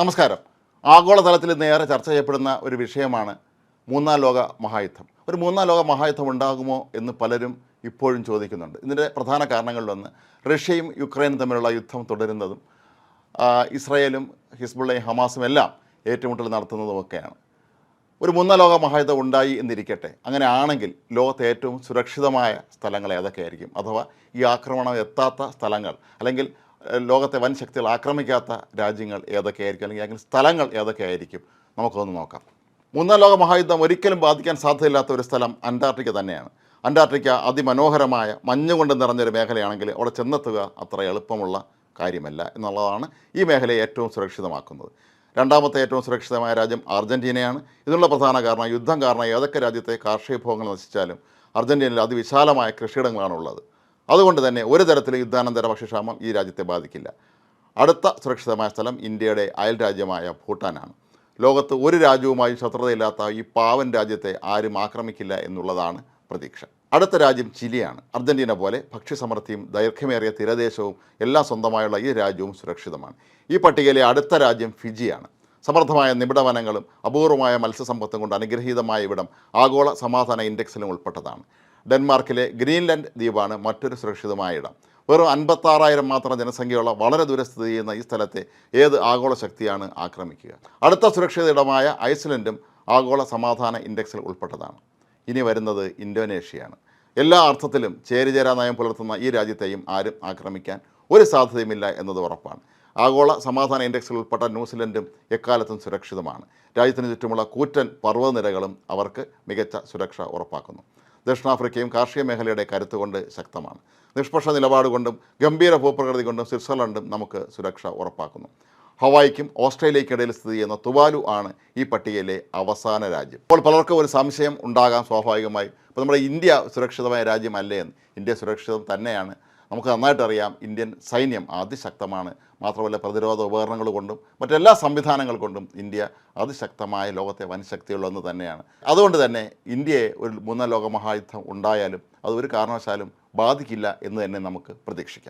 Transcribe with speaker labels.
Speaker 1: നമസ്കാരം. ആഗോളതലത്തിൽ നേരെ ചർച്ച ചെയ്യപ്പെടുന്ന ഒരു വിഷയമാണ് മൂന്നാം ലോക മഹായുദ്ധം. ഒരു മൂന്നാം ലോക മഹായുദ്ധം ഉണ്ടാകുമോ എന്ന് പലരും ഇപ്പോഴും ചോദിക്കുന്നുണ്ട്. ഇതിന്റെ പ്രധാന കാരണങ്ങളിലൊന്ന് റഷ്യയും യുക്രൈനും തമ്മിലുള്ള യുദ്ധം തുടരുന്നതും ഇസ്രയേലും ഹിസ്ബുള്ളയും ഹമാസും എല്ലാം ഏറ്റുമുട്ടൽ നടത്തുന്നതുമൊക്കെയാണ്. ഒരു മൂന്നാം ലോക മഹായുദ്ധം ഉണ്ടായി എന്നിരിക്കട്ടെ. അങ്ങനെ ആണെങ്കിൽ ലോകത്തെ ഏറ്റവും സുരക്ഷിതമായ സ്ഥലങ്ങൾ ഏതൊക്കെയായിരിക്കും? അഥവാ ഈ ആക്രമണം എത്താത്ത സ്ഥലങ്ങൾ അല്ലെങ്കിൽ ലോകത്തെ വൻ ശക്തികൾ ആക്രമിക്കാത്ത രാജ്യങ്ങൾ ഏതൊക്കെയായിരിക്കും അല്ലെങ്കിൽ അല്ലെങ്കിൽ സ്ഥലങ്ങൾ ഏതൊക്കെയായിരിക്കും നമുക്കൊന്ന് നോക്കാം. മൂന്നാം ലോക മഹായുദ്ധം ഒരിക്കലും ബാധിക്കാൻ സാധ്യതയില്ലാത്ത ഒരു സ്ഥലം അന്റാർട്ടിക്ക തന്നെയാണ്. അന്റാർട്ടിക്ക അതിമനോഹരമായ മഞ്ഞുകൊണ്ട് നിറഞ്ഞൊരു മേഖലയാണെങ്കിൽ അവിടെ ചെന്നെത്തുക അത്ര എളുപ്പമുള്ള കാര്യമല്ല എന്നുള്ളതാണ് ഈ മേഖലയെ ഏറ്റവും സുരക്ഷിതമാക്കുന്നത്. രണ്ടാമത്തെ ഏറ്റവും സുരക്ഷിതമായ രാജ്യം അർജന്റീനയാണ് ഇതിനുള്ള പ്രധാന കാരണം യുദ്ധം കാരണം ഏതൊക്കെ രാജ്യത്തെ കാർഷിക വിഭവങ്ങൾ നശിച്ചാലും അർജന്റീനയിൽ അതിവിശാലമായ കൃഷിയിടങ്ങളാണ് ഉള്ളത് അതുകൊണ്ട് തന്നെ ഒരു തരത്തിൽ യുദ്ധാനന്തര ഭക്ഷ്യക്ഷാമം ഈ രാജ്യത്തെ ബാധിക്കില്ല. അടുത്ത സുരക്ഷിതമായ സ്ഥലം ഇന്ത്യയുടെ അയൽ രാജ്യമായ ഭൂട്ടാനാണ്. ലോകത്ത് ഒരു രാജ്യവുമായും ശത്രുതയില്ലാത്ത ഈ പാവൻ രാജ്യത്തെ ആരും ആക്രമിക്കില്ല എന്നുള്ളതാണ് പ്രതീക്ഷ. അടുത്ത രാജ്യം ചിലിയാണ്. അർജന്റീന പോലെ ഭക്ഷ്യസമൃദ്ധിയും ദൈർഘ്യമേറിയ തീരദേശവും എല്ലാം സ്വന്തമായുള്ള ഈ രാജ്യവും സുരക്ഷിതമാണ്. ഈ പട്ടികയിലെ അടുത്ത രാജ്യം ഫിജിയാണ്. സമൃദ്ധമായ നിബിഡവനങ്ങളും അപൂർവമായ മത്സ്യസമ്പത്തും കൊണ്ട് അനുഗ്രഹീതമായ ഇവിടം ആഗോള സമാധാന ഇൻഡെക്സിലും ഉൾപ്പെട്ടതാണ്. ഡെൻമാർക്കിലെ ഗ്രീൻലാൻഡ് ദ്വീപാണ് മറ്റൊരു സുരക്ഷിതമായ ഇടം. വെറും അൻപത്താറായിരം മാത്രം ജനസംഖ്യയുള്ള വളരെ ദൂരെ സ്ഥിതി ചെയ്യുന്ന ഈ സ്ഥലത്തെ ഏത് ആഗോള ശക്തിയാണ് ആക്രമിക്കുക? അടുത്ത സുരക്ഷിത ഇടമായ ഐസ്ലൻഡും ആഗോള സമാധാന ഇൻഡെക്സിൽ ഉൾപ്പെട്ടതാണ്. ഇനി വരുന്നത് ഇന്തോനേഷ്യയാണ്. എല്ലാ അർത്ഥത്തിലും ചേരിചേരാ നയം പുലർത്തുന്ന ഈ രാജ്യത്തെയും ആരും ആക്രമിക്കാൻ ഒരു സാധ്യതയുമില്ല എന്നത് ഉറപ്പാണ്. ആഗോള സമാധാന ഇൻഡെക്സിൽ ഉൾപ്പെട്ട ന്യൂസിലൻഡും എക്കാലത്തും സുരക്ഷിതമാണ്. രാജ്യത്തിന് ചുറ്റുമുള്ള കൂറ്റൻ പർവതനിരകളും അവർക്ക് മികച്ച സുരക്ഷ ഉറപ്പാക്കുന്നു. ദക്ഷിണാഫ്രിക്കയും കാർഷിക മേഖലയുടെ കരുത്തുകൊണ്ട് ശക്തമാണ്. നിഷ്പക്ഷ നിലപാട് കൊണ്ടും ഗംഭീര ഭൂപ്രകൃതി കൊണ്ടും സ്വിറ്റ്സർലൻഡും നമുക്ക് സുരക്ഷ ഉറപ്പാക്കുന്നു. ഹവായിക്കും ഓസ്ട്രേലിയയ്ക്കിടയിൽ സ്ഥിതി ചെയ്യുന്ന തുവാലു ആണ് ഈ പട്ടികയിലെ അവസാന രാജ്യം. അപ്പോൾ പലർക്കും ഒരു സംശയം ഉണ്ടാകാം സ്വാഭാവികമായി. ഇപ്പോൾ നമ്മുടെ ഇന്ത്യ സുരക്ഷിതമായ രാജ്യമല്ലേ എന്ന്. ഇന്ത്യ സുരക്ഷിതം തന്നെയാണ്. നമുക്ക് നന്നായിട്ട് അറിയാം ഇന്ത്യൻ സൈന്യം അതിശക്തമാണ്. മാത്രമല്ല പ്രതിരോധ ഉപകരണങ്ങൾ കൊണ്ടും മറ്റെല്ലാ സംവിധാനങ്ങൾ കൊണ്ടും ഇന്ത്യ അതിശക്തമായ ലോകത്തെ വൻ ശക്തിയുള്ളതെന്ന് തന്നെയാണ്. അതുകൊണ്ട് തന്നെ ഇന്ത്യയെ ഒരു മൂന്നാം ലോക മഹായുദ്ധം ഉണ്ടായാലും അത് ഒരു കാരണവശാലും ബാധിക്കില്ല എന്ന് തന്നെ നമുക്ക് പ്രതീക്ഷിക്കാം.